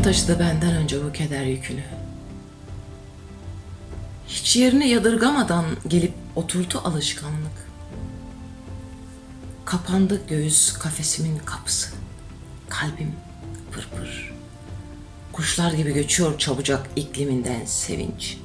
Yıllar taşıdı benden önce bu keder yükünü. Hiç yerini yadırgamadan gelip oturdu alışkanlık. Kapandı göğüs kafesimin kapısı. Kalbim pırpır. Kuşlar gibi göçüyor çabucak ikliminden sevinç.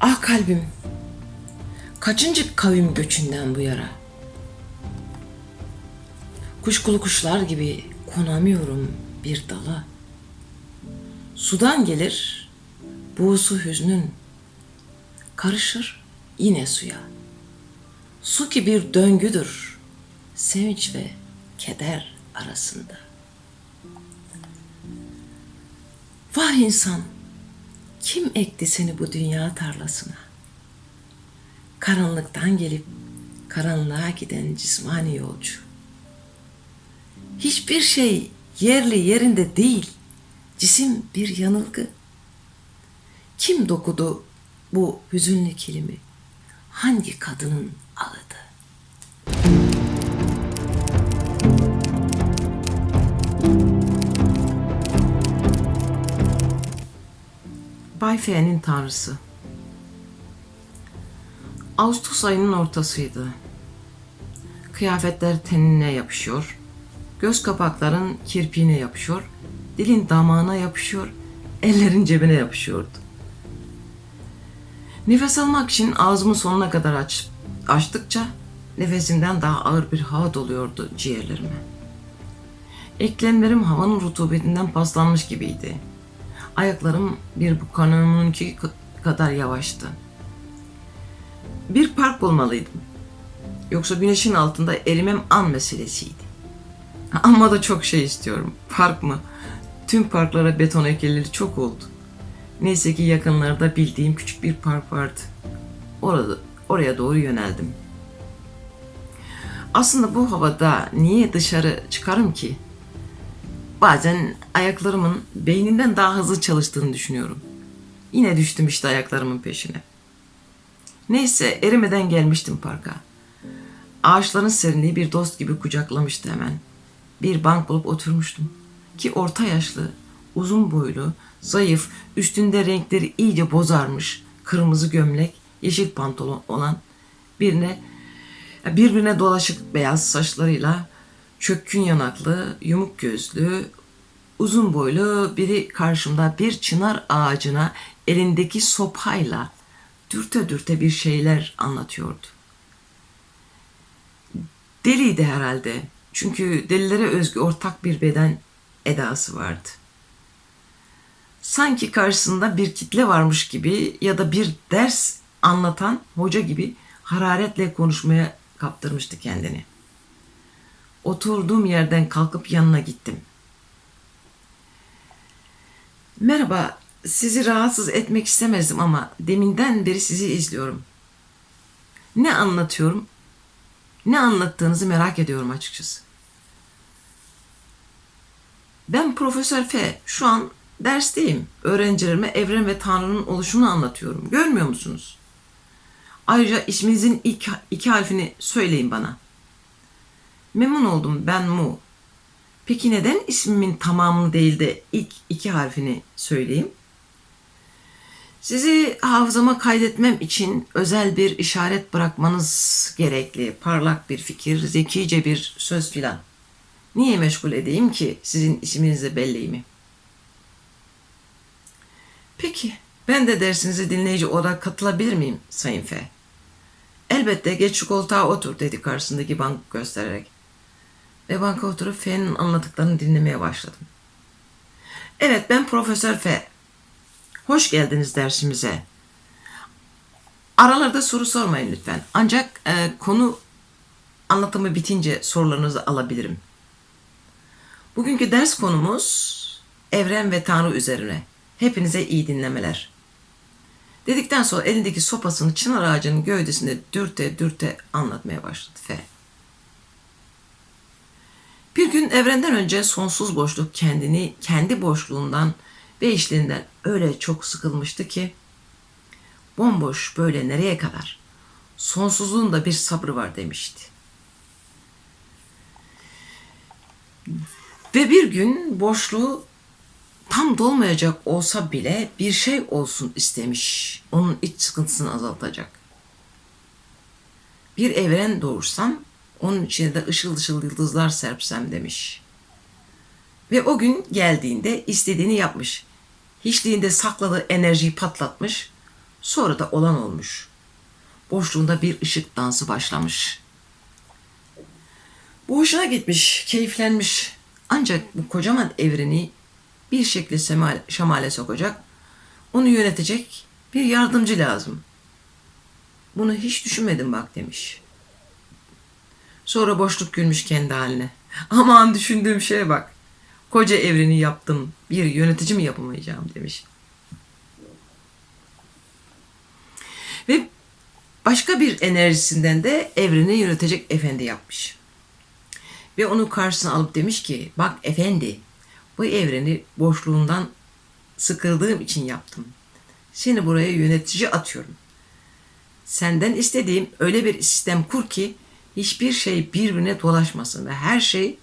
Ah kalbim, kaçıncı kavim göçünden bu yara? Kuşkulu kuşlar gibi konamıyorum bir dala. Sudan gelir buğusu hüznün, karışır yine suya. Su ki bir döngüdür, sevinç ve keder arasında. Vah insan, kim ekti seni bu dünya tarlasına? Karanlıktan gelip karanlığa giden cismani yolcu. Hiçbir şey yerli yerinde değil. Cisim bir yanılgı. Kim dokudu bu hüzünlü kilimi? Hangi kadının ağıdı? Bay F'nin tanrısı. Ağustos ayının ortasıydı. Kıyafetler tenine yapışıyor. Göz kapakların kirpiğine yapışıyor. Dilin damağına yapışıyor. Ellerin cebine yapışıyordu. Nefes almak için ağzımı sonuna kadar aç, açtıkça nefesimden daha ağır bir hava doluyordu ciğerlerime. Eklemlerim havanın rutubetinden paslanmış gibiydi. Ayaklarım bir bu kanonumunki kadar yavaştı. Bir park bulmalıydım. Yoksa güneşin altında erimem an meselesiydi. Ama da çok şey istiyorum. Park mı? Tüm parklara beton ekilleri çok oldu. Neyse ki yakınlarda bildiğim küçük bir park vardı. Orada, oraya doğru yöneldim. Aslında bu havada niye dışarı çıkarım ki? Bazen ayaklarımın beyninden daha hızlı çalıştığını düşünüyorum. Yine düştüm işte ayaklarımın peşine. Neyse erimeden gelmiştim parka. Ağaçların serinliği bir dost gibi kucaklamıştı hemen. Bir bank bulup oturmuştum. Ki orta yaşlı, uzun boylu, zayıf, üstünde renkleri iyice bozarmış, kırmızı gömlek, yeşil pantolon olan birine birbirine dolaşık beyaz saçlarıyla çökkün yanaklı, yumuk gözlü, uzun boylu biri karşımda bir çınar ağacına elindeki sopayla dürte dürte bir şeyler anlatıyordu. Deliydi herhalde. Çünkü delilere özgü ortak bir beden edası vardı. Sanki karşısında bir kitle varmış gibi ya da bir ders anlatan hoca gibi hararetle konuşmaya kaptırmıştı kendini. Oturduğum yerden kalkıp yanına gittim. Merhaba, sizi rahatsız etmek istemezdim ama deminden beri sizi izliyorum. Ne anlatıyorum? Ne anlattığınızı merak ediyorum açıkçası. Ben Profesör F. Şu an dersteyim. Öğrencilerime evren ve Tanrı'nın oluşunu anlatıyorum. Görmüyor musunuz? Ayrıca isminizin ilk iki harfini söyleyin bana. Memnun oldum ben Mu. Peki neden ismimin tamamını değil de ilk iki harfini söyleyeyim? Sizi hafızama kaydetmem için özel bir işaret bırakmanız gerekli. Parlak bir fikir, zekice bir söz filan. Niye meşgul edeyim ki sizin isminizi belleyimi? Peki, ben de dersinizi dinleyici olarak katılabilir miyim Sayın F? Elbette geç şu koltuğa otur dedi karşısındaki bank göstererek. Ve banka oturup F'nin anlattıklarını dinlemeye başladım. Evet ben Profesör F. Hoş geldiniz dersimize. Aralarda soru sormayın lütfen. Ancak e, konu anlatımı bitince sorularınızı alabilirim. Bugünkü ders konumuz evren ve Tanrı üzerine. Hepinize iyi dinlemeler. Dedikten sonra elindeki sopasını çınar ağacının gövdesinde dürte dürte anlatmaya başladı F. Bir gün evrenden önce sonsuz boşluk kendini kendi boşluğundan ve işlerinden öyle çok sıkılmıştı ki bomboş böyle nereye kadar? Sonsuzluğun da bir sabrı var demişti. Ve bir gün boşluğu tam dolmayacak olsa bile bir şey olsun istemiş. Onun iç sıkıntısını azaltacak. Bir evren doğursam onun içine de ışıl ışıl yıldızlar serpsem demiş. Ve o gün geldiğinde istediğini yapmış. Hiçliğinde sakladığı enerjiyi patlatmış. Sonra da olan olmuş. Boşluğunda bir ışık dansı başlamış. Bu hoşuna gitmiş, keyiflenmiş. Ancak bu kocaman evreni bir şekilde semale, şamale sokacak, onu yönetecek bir yardımcı lazım. Bunu hiç düşünmedim bak demiş. Sonra boşluk gülmüş kendi haline. Aman düşündüğüm şeye bak. Koca evreni yaptım. Bir yönetici mi yapamayacağım demiş. Ve başka bir enerjisinden de evreni yönetecek efendi yapmış. Ve onu karşısına alıp demiş ki bak efendi bu evreni boşluğundan sıkıldığım için yaptım. Seni buraya yönetici atıyorum. Senden istediğim öyle bir sistem kur ki hiçbir şey birbirine dolaşmasın ve her şey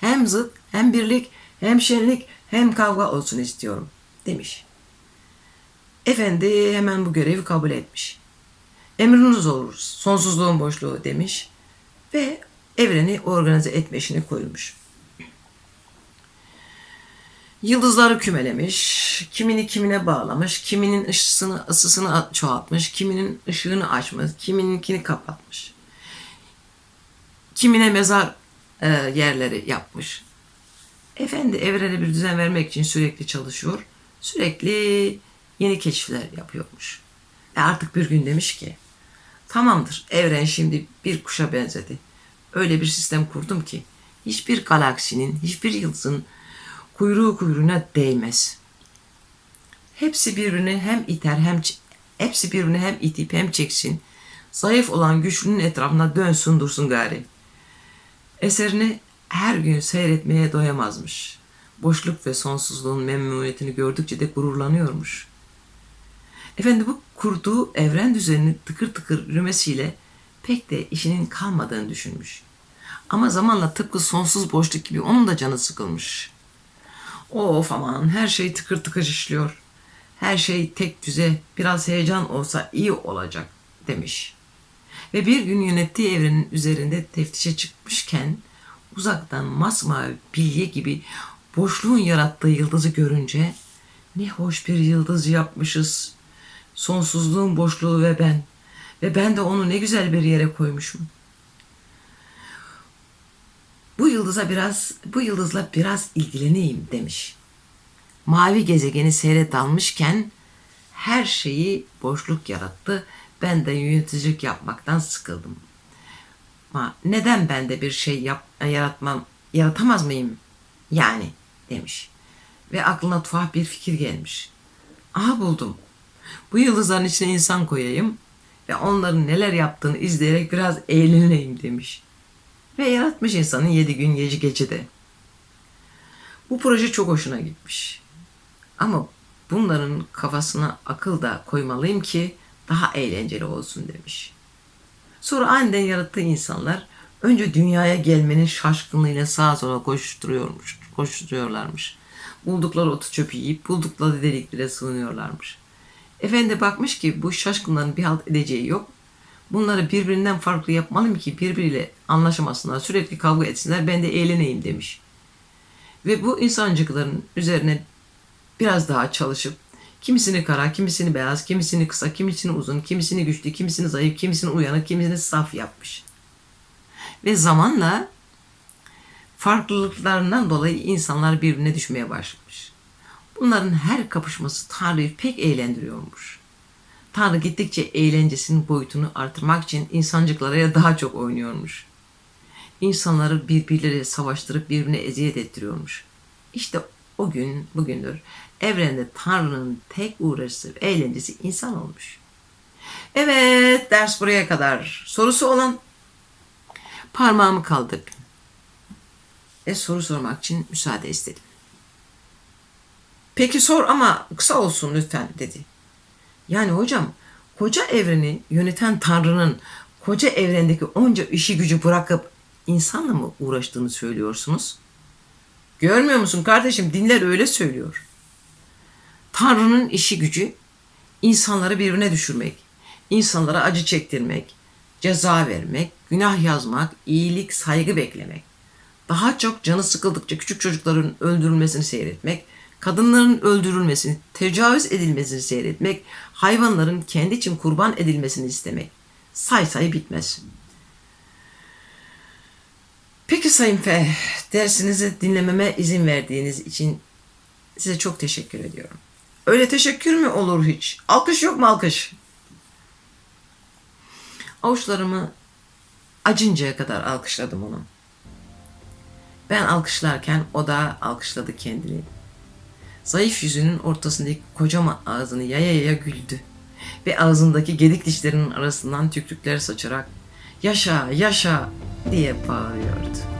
hem zıt hem birlik hem şenlik hem kavga olsun istiyorum demiş. Efendi hemen bu görevi kabul etmiş. Emriniz oluruz, sonsuzluğun boşluğu demiş ve evreni organize etme işini koyulmuş. Yıldızları kümelemiş, kimini kimine bağlamış, kiminin ışısını, ısısını çoğaltmış, kiminin ışığını açmış, kimininkini kapatmış. Kimine mezar e, yerleri yapmış. Efendi evrene bir düzen vermek için sürekli çalışıyor. Sürekli yeni keşifler yapıyormuş. E artık bir gün demiş ki tamamdır evren şimdi bir kuşa benzedi. Öyle bir sistem kurdum ki hiçbir galaksinin, hiçbir yıldızın kuyruğu kuyruğuna değmez. Hepsi birbirini hem iter hem hepsi birbirini hem itip hem çeksin. Zayıf olan güçlünün etrafına dönsün dursun gari. Eserini her gün seyretmeye doyamazmış. Boşluk ve sonsuzluğun memnuniyetini gördükçe de gururlanıyormuş. Efendi bu kurduğu evren düzenini tıkır tıkır yürümesiyle pek de işinin kalmadığını düşünmüş. Ama zamanla tıpkı sonsuz boşluk gibi onun da canı sıkılmış. Of aman her şey tıkır tıkır işliyor. Her şey tek düze biraz heyecan olsa iyi olacak demiş. Ve bir gün yönettiği evrenin üzerinde teftişe çıkmışken uzaktan masmavi bilye gibi boşluğun yarattığı yıldızı görünce ne hoş bir yıldız yapmışız. Sonsuzluğun boşluğu ve ben. Ve ben de onu ne güzel bir yere koymuşum. Bu yıldıza biraz, bu yıldızla biraz ilgileneyim demiş. Mavi gezegeni seyre dalmışken her şeyi boşluk yarattı. Ben de yöneticilik yapmaktan sıkıldım. Ama neden ben de bir şey yap, yaratmam, yaratamaz mıyım? Yani demiş. Ve aklına tuhaf bir fikir gelmiş. Aha buldum. Bu yıldızların içine insan koyayım ve onların neler yaptığını izleyerek biraz eğleneyim demiş. Ve yaratmış insanı yedi gün gece gecede. Bu proje çok hoşuna gitmiş. Ama bunların kafasına akıl da koymalıyım ki daha eğlenceli olsun demiş. Sonra aniden yarattığı insanlar önce dünyaya gelmenin şaşkınlığıyla sağa sola koşturuyormuş, koşturuyorlarmış. Buldukları otu çöpü yiyip buldukları deliklere sığınıyorlarmış. Efendi bakmış ki bu şaşkınların bir halt edeceği yok. Bunları birbirinden farklı yapmalıyım ki birbiriyle anlaşamasınlar, sürekli kavga etsinler, ben de eğleneyim demiş. Ve bu insancıkların üzerine biraz daha çalışıp kimisini kara, kimisini beyaz, kimisini kısa, kimisini uzun, kimisini güçlü, kimisini zayıf, kimisini uyanık, kimisini saf yapmış. Ve zamanla farklılıklarından dolayı insanlar birbirine düşmeye başlamış. Bunların her kapışması Tanrı'yı pek eğlendiriyormuş. Tanrı gittikçe eğlencesinin boyutunu artırmak için insancıklara daha çok oynuyormuş. İnsanları birbirleriyle savaştırıp birbirine eziyet ettiriyormuş. İşte o gün bugündür evrende Tanrı'nın tek uğraşısı ve eğlencesi insan olmuş. Evet ders buraya kadar. Sorusu olan parmağımı kaldırıp ve soru sormak için müsaade istedim. Peki sor ama kısa olsun lütfen dedi. Yani hocam koca evreni yöneten Tanrı'nın koca evrendeki onca işi gücü bırakıp insanla mı uğraştığını söylüyorsunuz? Görmüyor musun kardeşim? Dinler öyle söylüyor. Tanrı'nın işi gücü insanları birbirine düşürmek, insanlara acı çektirmek, ceza vermek, günah yazmak, iyilik, saygı beklemek. Daha çok canı sıkıldıkça küçük çocukların öldürülmesini seyretmek, kadınların öldürülmesini, tecavüz edilmesini seyretmek, hayvanların kendi için kurban edilmesini istemek. Say say bitmez. Peki Sayın F, dersinizi dinlememe izin verdiğiniz için size çok teşekkür ediyorum. Öyle teşekkür mü olur hiç? Alkış yok mu alkış? Avuçlarımı acıncaya kadar alkışladım onu. Ben alkışlarken o da alkışladı kendini. Zayıf yüzünün ortasındaki kocaman ağzını yaya yaya güldü. Ve ağzındaki gedik dişlerinin arasından tükrükler saçarak yaşa yaşa diye bağırıyordu.